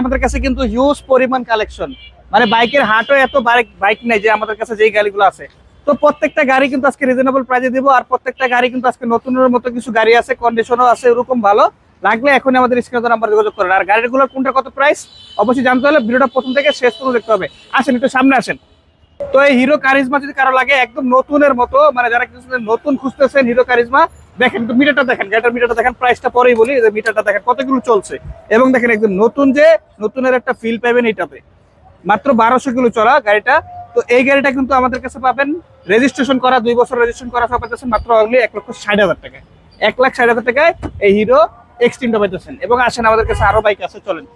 আমাদের কাছে কিন্তু হিউজ পরিমাণ কালেকশন মানে বাইকের হাটও এত বাইক নেই যে আমাদের কাছে যেই গাড়িগুলো আছে। তো প্রত্যেকটা গাড়ি কিন্তু আজকে রিজনেবল প্রাইসে দিব আর প্রত্যেকটা গাড়ি কিন্তু আজকে নতুনের মতো কিছু গাড়ি আছে কন্ডিশনও আছে, এরকম ভালো। লাগলে এখন আমাদের স্ক্রিনে নাম্বার যোগাযোগ করেন। আর গাড়িগুলোর কোনটা কত প্রাইস অবশ্যই জানতে হলে ভিডিওটা প্রথম থেকে শেষ পর্যন্ত দেখতে হবে। আসেন, একটু সামনে আসেন। তো এই হিরো কারিজমা যদি কারও লাগে, একদম নতুনের মতো মানে যারা কিছু নতুন খুঁজতেছেন হিরো কারিজমা দেখেন একটু মিটারটা দেখেন গাড়িটার মিটারটা দেখেন, প্রাইসটা পরেই বলি যে মিটারটা দেখেন কতগুলো চলছে। এবং দেখেন একদম নতুন যে, নতুনের একটা ফিল পাবেন এটাতে মাত্র বারোশো কিলো চলা গাড়িটা। তো এই গাড়িটা কিন্তু আমাদের কাছে পাবেন রেজিস্ট্রেশন করা, দুই বছর রেজিস্ট্রেশন করা সব পাইতেছেন মাত্র অনলি এক লক্ষ ষাট হাজার টাকায়। এক লাখ ষাট হাজার টাকায় এই হিরো এক্সট্রিমটা পাইতেছেন। এবং আসেন আমাদের কাছে আরও বাইক আছে, চলেন।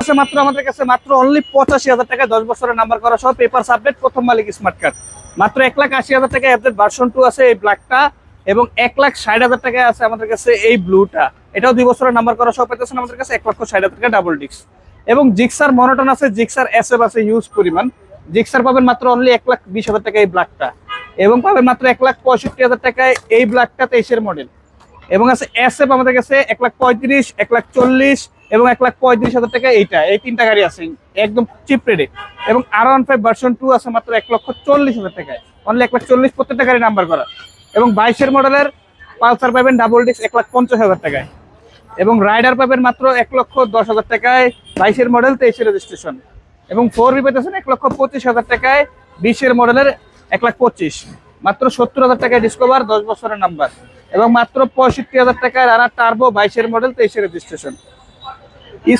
আছে মাত্র আমাদের কাছে মাত্র অনলি পঁচাশি হাজার টাকায় দশ বছরের নাম্বার করা সহ পেপার আপডেট প্রথম মালিক স্মার্ট কার্ড মাত্র এক লাখ আশি হাজার টাকায় আপডেট ভার্সন টু আছে, এই ব্ল্যাকটা এবং এক লাখ ষাট হাজার টাকায় আছে আমাদের কাছে এই ব্লুটা। এটাও দুই বছরের নাম্বার করা সব পেতেছেন আমাদের কাছে এক লক্ষ ষাট হাজার টাকা ডাবল ডিস্ক এবং জিক্সার মনোটন আছে, জিক্সার এস এফ আছে হিউজ পরিমাণ। জিক্সার পাবেন মাত্র অনলি এক লাখ বিশ হাজার টাকা এই ব্ল্যাকটা এবং পাবেন মাত্র এক লাখ পঁয়ষট্টি হাজার টাকায় এই ব্ল্যাকটা তেইশের মডেল এবং আছে এস এফ আমাদের কাছে এক লাখ পঁয়ত্রিশ, এক লাখ চল্লিশ এবং এক লাখ পঁয়ত্রিশ হাজার টাকা এইটা। এই তিনটা গাড়ি আছে, একদম চিপ রেটে এবং R one five version two আছে মাত্র এক লক্ষ চল্লিশ হাজার টাকায়। অনলি এক লাখ চল্লিশ প্রত্যেকটা গাড়ি নাম্বার করা। এবং বাইশের মডেলের পালসার পাবেন ডাবল ডিস্ক এক লাখ পঞ্চাশ হাজার টাকায়। এবং রাইডার পাবেন মাত্র এক লক্ষ দশ হাজার টাকায় বাইশের মডেল, তেইশের রেজিস্ট্রেশন এবং ফোর বি পেতেছেন এক লক্ষ পঁচিশ হাজার টাকায় বিশের মডেলের এক লাখ পঁচিশ। মাত্র সত্তর হাজার টাকায় ডিসকভার দশ বছরের নাম্বার এবং মাত্র পঁয়ষট্টি হাজার টাকায় রানার টার্বো বাইশের মডেল, তেইশের রেজিস্ট্রেশন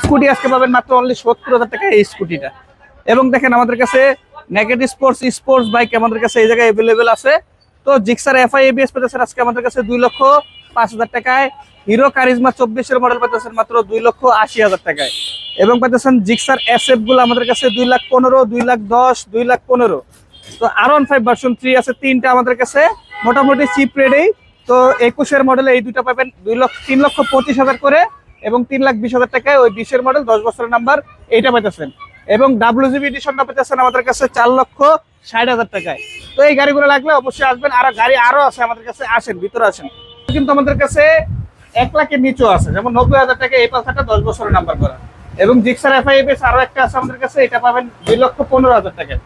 স্কুটি আজকে পাবেন মাত্র অনলি সত্তর হাজার টাকায় এই স্কুটিটা। এবং দেখেন আমাদের কাছে নেগেটিভ স্পোর্টস স্পোর্টস বাইক আমাদের কাছে এই জায়গায় অ্যাভেলেবেল আছে। তো জিক্সার এফআই এবিএস পেতেছেন আজকে আমাদের কাছে দুই লক্ষ পাঁচ হাজার টাকায়। হিরো কারিজমা চব্বিশের মডেল পেতেছেন মাত্র দুই লক্ষ আশি হাজার টাকায়। এবং পেতেছেন জিক্সার এস এফগুলো আমাদের কাছে দুই লাখ পনেরো, দুই লাখ দশ, দুই লাখ পনেরো। তো R one five version three আছে, তিনটা আমাদের কাছে মোটামুটি চিপ রেটেই তো একুশের মডেলে এই দুটো পাবেন দুই লক্ষ, তিন লক্ষ পঁচিশ হাজার করে এবং তিন লাখ বিশ হাজার টাকায় ওই বিশের মডেল দশ বছরের নাম্বার এইটা পেতেছেন এবং ডাব্লিউজিবি এডিশনটা পেতেছেন আমাদের কাছে চার লক্ষ ষাট হাজার টাকায়। তো এই গাড়িগুলো লাগলে অবশ্যই আসবেন। আর গাড়ি আরও আছে, আমাদের কাছে আসেন, ভিতরে আসেন। কিন্তু আমাদের কাছে এক লাখের নিচেও আছে, যেমন নব্বই হাজার টাকা এই পালসারটা দশ বছরের নাম্বার করা। এবং জিক্সার এফআইএফএস আরও একটা আছে আমাদের কাছে, এটা পাবেন দুই লক্ষ পনেরো হাজার টাকায়।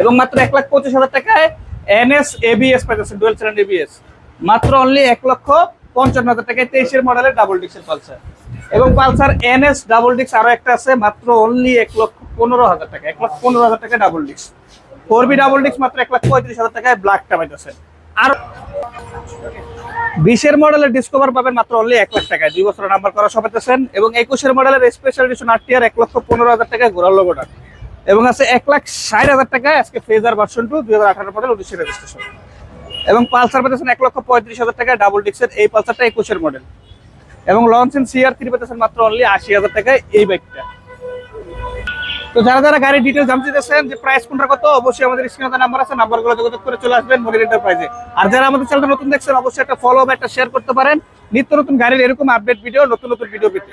এবং মাত্র এক লাখ পঁচিশ হাজার টাকায় এনএস এবিএস পাইতেছেন ডুয়েল চ্যানেল এবিএস মাত্র অনলি এক লক্ষ পঞ্চান্ন হাজার টাকায় তেইশের মডেলের ডাবল ডিক্সের পালসার এবং পালসার এনএস ডাবল ডিক্স আরও একটা আছে, মাত্র অনলি এক লক্ষ পনেরো হাজার টাকা, এক লক্ষ পনেরো হাজার টাকা ডাবল ডিক্স ফোর বি ডাবল ডিক্স মাত্র এক লাখ পঁয়ত্রিশ হাজার টাকায় ব্ল্যাকটা পাইতেছে। আর বিশের মডেলের ডিসকভার পাবেন মাত্র অনলি এক লাখ টাকায়। দুই বছর নাম্বার করা সবাইতেছেন এবং একুশের মডেলের স্পেশাল এডিশন আর টিআর এক লক্ষ পনেরো হাজার টাকায় ঘোরার লোগোটা এবং আছে এক লাখ ষাট হাজার টাকায় আজকে ফেজার ভার্সন টু দুই হাজার আঠারো মডেল উনিশের রেজিস্ট্রেশন এবং পালসার পেতেছেন এক লক্ষ পঁয়ত্রিশ হাজার টাকায় ডাবল ডিক্সের এই পালসারটা একুশের মডেল এবং লঞ্চেন সিআর থ্রি পেতেছেন মাত্র অনলি আশি হাজার টাকায় এই বাইকটা তো যারা যারা গাড়ির ডিটেল জানতে চাচ্ছেন যে প্রাইস কোনটা কত, অবশ্যই আমাদের স্ক্রিনে নাম্বার আছে নাম্বারগুলো যোগাযোগ করে চলে আসবেন মনির এন্টারপ্রাইজে আর যারা আমাদের চ্যানেলটা নতুন দেখছেন, অবশ্যই একটা ফলো বা একটা শেয়ার করতে পারেন। নিত্য নতুন গাড়ির এরকম আপডেট ভিডিও নতুন নতুন ভিডিও পেতে।